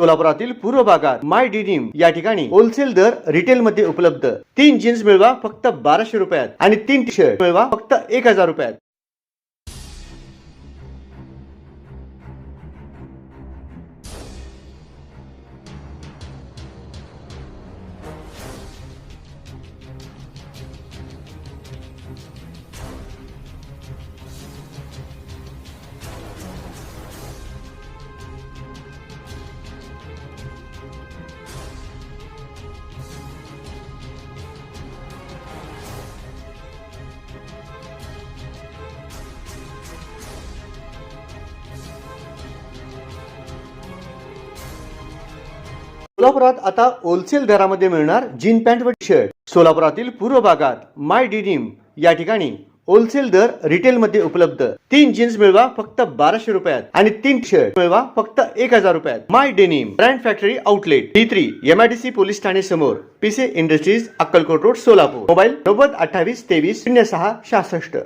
सोलापुरातील पूर्व भागात माय डिनिम या ठिकाणी होलसेल दर रिटेल मध्ये उपलब्ध. तीन जीन्स मिळवा फक्त बाराशे रुपयात आणि तीन टी शर्ट मिळवा फक्त एक हजार रुपयात. सोलापुरात आता होलसेल दरामध्ये मिळणार जीन पॅन्ट व टी शर्ट सोलापुरातील पूर्व भागात माय डिनिम या ठिकाणी होलसेल दर रिटेल मध्ये उपलब्ध. तीन जीन्स मिळवा फक्त बाराशे रुपयात आणि तीन शर्ट मिळवा फक्त एक हजार रुपयात. My denim brand factory outlet D three MIDC police Thane समोर PC industries Akkalkot road Solapur. Mobile नव्वद अठ्ठावीस तेवीस शून्य सहा सहासष्ट.